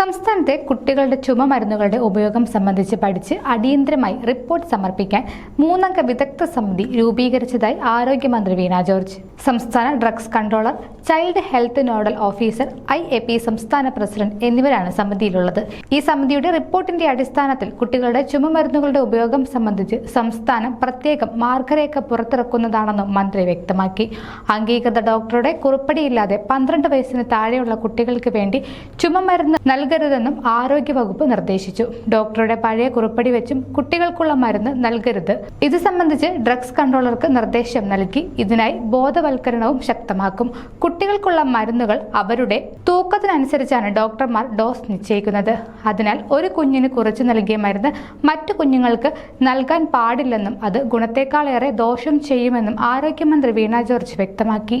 സംസ്ഥാനത്തെ കുട്ടികളുടെ ചുമ മരുന്നുകളുടെ ഉപയോഗം സംബന്ധിച്ച് പഠിച്ച് അടിയന്തരമായി റിപ്പോർട്ട് സമർപ്പിക്കാൻ മൂന്നംഗ വിദഗ്ധ സമിതി രൂപീകരിച്ചതായി ആരോഗ്യമന്ത്രി വീണ ജോർജ്. സംസ്ഥാന drugs controller child health nodal officer I A P സംസ്ഥാന പ്രസിഡന്റ് എന്നിവരാണ് സമിതിയിലുള്ളത്. ഈ സമിതിയുടെ റിപ്പോർട്ടിന്റെ അടിസ്ഥാനത്തിൽ കുട്ടികളുടെ ചുമമരുന്നുകളുടെ ഉപയോഗം സംബന്ധിച്ച് സംസ്ഥാനം പ്രത്യേകം മാർഗരേഖ പുറത്തിറക്കുന്നതാണെന്നും മന്ത്രി വ്യക്തമാക്കി. അംഗീകൃത ഡോക്ടറുടെ കുറിപ്പടിയില്ലാതെ പന്ത്രണ്ട് വയസ്സിന് താഴെയുള്ള കുട്ടികൾക്ക് വേണ്ടി ചുമമരുന്ന് നൽകരുതെന്നും ആരോഗ്യവകുപ്പ് നിർദ്ദേശിച്ചു. ഡോക്ടറുടെ പഴയ കുറിപ്പടി വെച്ചും കുട്ടികൾക്കുള്ള മരുന്ന് നൽകരുത്. ഇത് സംബന്ധിച്ച് ഡ്രഗ്സ് കൺട്രോളർക്ക് നിർദ്ദേശം നൽകി. ഇതിനായി ബോധവൽക്കരണവും ശക്തമാക്കും. കുട്ടികൾക്കുള്ള മരുന്നുകൾ അവരുടെ തൂക്കത്തിനനുസരിച്ചാണ് ഡോക്ടർമാർ ഡോസ് നിശ്ചയിക്കുന്നത്. അതിനാൽ ഒരു കുഞ്ഞിന് കുറച്ച് നൽകിയ മരുന്ന് മറ്റു കുഞ്ഞുങ്ങൾക്ക് നൽകാൻ പാടില്ലെന്നും അത് ഗുണത്തെക്കാളേറെ ദോഷം ചെയ്യുമെന്നും ആരോഗ്യമന്ത്രി വീണ ജോർജ് വ്യക്തമാക്കി.